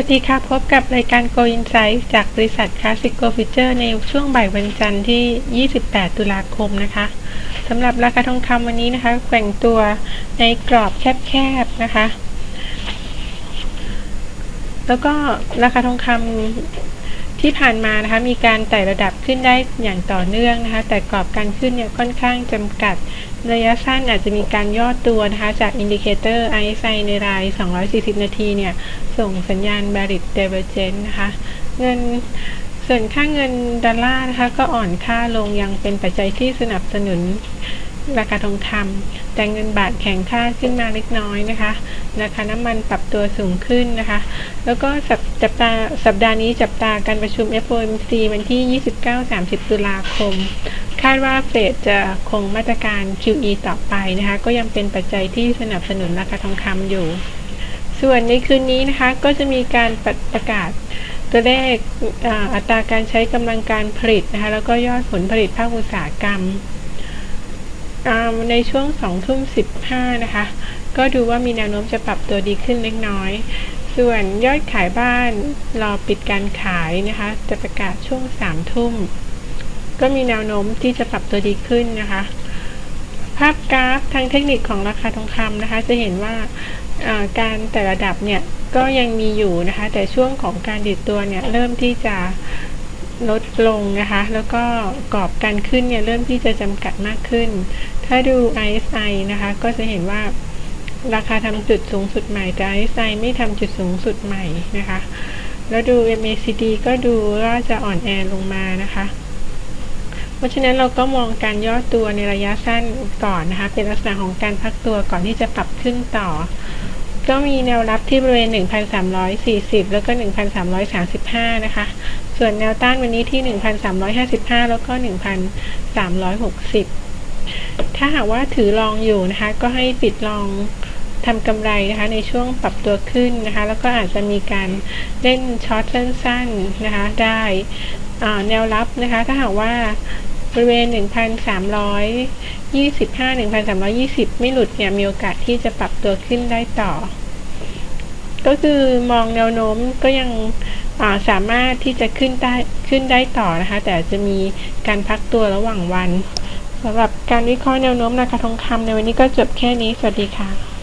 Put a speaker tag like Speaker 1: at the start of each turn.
Speaker 1: วัสดีค่ะพบกับรายการ Go Insight จากบริษัท Classic Go Future ในช่วงบ่ายวันจันทร์ที่ 28 ตุลาคมนะคะสำหรับราคาทองคำวันนี้นะคะ แกว่งตัวในกรอบแคบๆนะคะ แล้วก็ราคาทองคำ ที่ผ่านมานะคะมีการไต่ระดับขึ้นได้อย่างต่อเนื่องนะคะ แต่กรอบการขึ้นเนี่ยค่อนข้างจำกัด ระยะสั้นอาจจะมีการย่อตัวนะคะจากอินดิเคเตอร์ RSI ในราย 240 นาทีเนี่ย ส่งสัญญาณ bearish divergence นะคะ เงินส่วนค่าเงินดอลลาร์นะคะก็อ่อนค่าลงยังเป็นปัจจัยที่สนับสนุน ราคาทองคำแต่เงินบาทแข็งค่าขึ้นมาเล็กน้อยนะคะ ราคาน้ำมันปรับตัวสูงขึ้นนะคะ แล้วก็สัปจับตาสัปดาห์นี้จับตาการประชุม FOMC วันที่ 29-30 ตุลาคม คาดว่าเฟดจะคงมาตรการ QE ต่อไปนะคะ ก็ยังเป็นปัจจัยที่สนับสนุนราคาทองคำอยู่ ส่วนในคืนนี้นะคะก็จะมีการประกาศตัวเลขอัตราการใช้กำลังการผลิตนะคะแล้วก็ยอดผลผลิตภาคอุตสาหกรรม ในช่วง2ทุ่ม15 นะคะ ก็ดูว่ามีแนวโน้มจะปรับตัวดีขึ้นเล็กน้อย ส่วนยอดขายบ้านรอปิดการขายนะคะ จะประกาศช่วง3ทุ่ม ก็มีแนวโน้มที่จะปรับตัวดีขึ้นนะคะ ภาพกราฟทางเทคนิคของราคาทองคำนะคะ จะเห็นว่าการแต่ระดับเนี่ยก็ยังมีอยู่นะคะ แต่ช่วงของการดิดตัวเนี่ยเริ่มที่จะ ลดลงนะคะ แล้วก็กรอบการขึ้นเนี่ยเริ่มที่จะจำกัดมากขึ้น ถ้าดู RSI นะคะ ก็จะเห็นว่าราคาทำจุดสูงสุดใหม่แต่ RSI ไม่ทำจุดสูงสุดใหม่นะคะ แล้วดู MACD ก็ดูว่าจะอ่อนแอลงมานะคะ เพราะฉะนั้นเราก็มองการย่อตัวในระยะสั้นก่อนนะคะ เป็นลักษณะของการพักตัวก่อนที่จะปรับขึ้นต่อ ก็มีแนวรับที่บริเวณ 1,340 แล้วก็ 1,335 นะคะ ส่วนแนวต้านวันนี้ที่ 1,355 แล้วก็ 1,360 ถ้าหากว่าถือลองอยู่นะคะ ก็ให้ปิดลองทำกำไรนะคะ ในช่วงปรับตัวขึ้นนะคะ แล้วก็อาจจะมีการเล่นช็อตสั้นๆนะคะ ได้แนวรับนะคะ ถ้าหากว่า บริเวณ 1,325 1,320 ไม่หลุดเนี่ยมีโอกาสที่จะปรับตัวขึ้นได้ต่อ ก็คือมองแนวโน้มก็ยังสามารถที่จะขึ้นได้ขึ้นได้ต่อนะคะ แต่จะมีการพักตัวระหว่างวันสำหรับการวิเคราะห์แนวโน้มราคาทองคำในวันนี้ก็จบแค่นี้ สวัสดีค่ะ